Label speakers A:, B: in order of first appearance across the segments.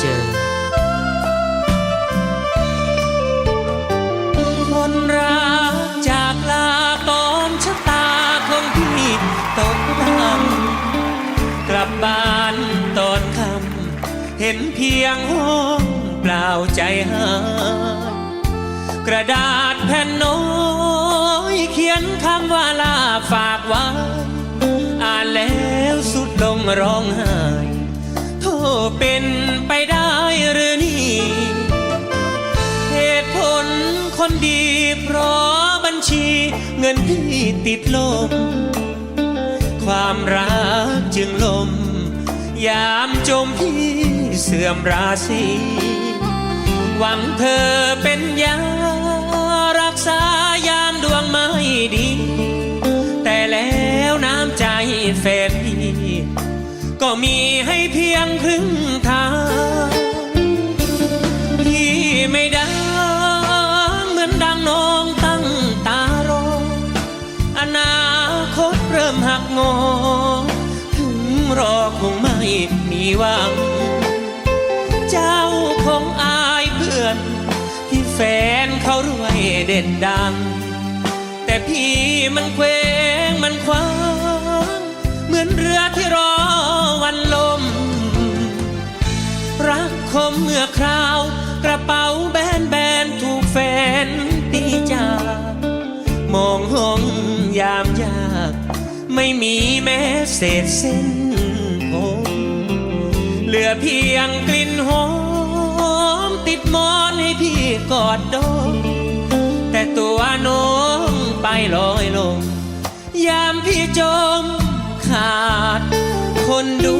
A: เจอ คนรักจากลาตอมชะตาของพี่ตกต่ำกลับบ้านตอนค่ำเห็นเพียงห้องเปล่าใจหายกระดาษแผ่นน้อยเขียนคำว่าลาฝากไว้อ่านแล้วสุดลงร้องไห้โทษเป็น งินพี่ติดลม ความรักจึงลม ยามจมพี่เสื่อมราศีหวังเธอเป็นยารักษายามดวงไม่ดี แต่แล้วน้ำใจแฟนพี่ ก็มีให้เพียงครึ่ง หวัง เจ้าคงอายเพื่อน ที่แฟนเขารวยเด่นดัง แต่พี่มันเคว้งมันคว้าง เหมือนเรือที่รอวันลม รักคมเมื่อคราว กระเป๋าแบนแบนถูกแฟนตีจากมองห้องยามยาก ไม่มีแม้เศษเส้น เหลือเพียงกลิ่นหอม ติดมอนให้พี่กอดดม แต่ตัวน้องไปลอยลง ยามพี่จมขาดคนดู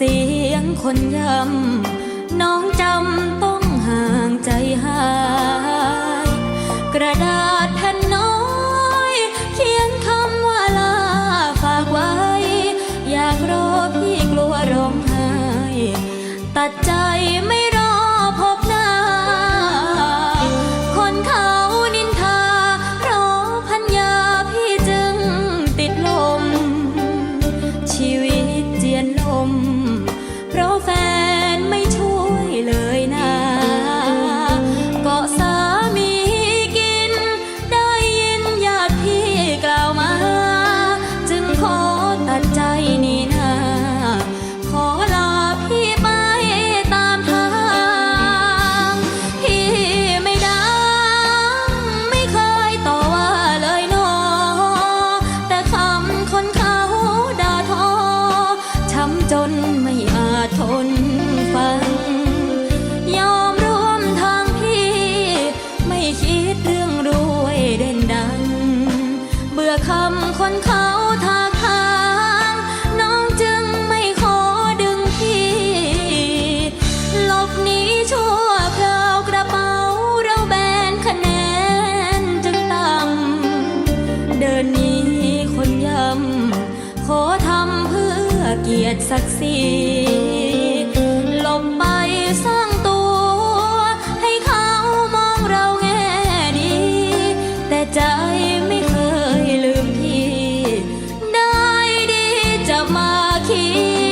B: เสียงคนย้ำน้องจำต้องห่างใจหาย กระดาษแผ่นน้อยเขียนคำว่าลาฝากไว้ อยากรอพี่กลัวร้องไห้ตัดใจ นเขาทาทางน้องจึงไม่ขอดึงพี่หลบหนีชั่วคราวกระเป๋าเราแบนคะแนนจึงต่ำเดินหนีคนยำขอทำเพื่อเกียรติศักดิ์ศรี มาคิด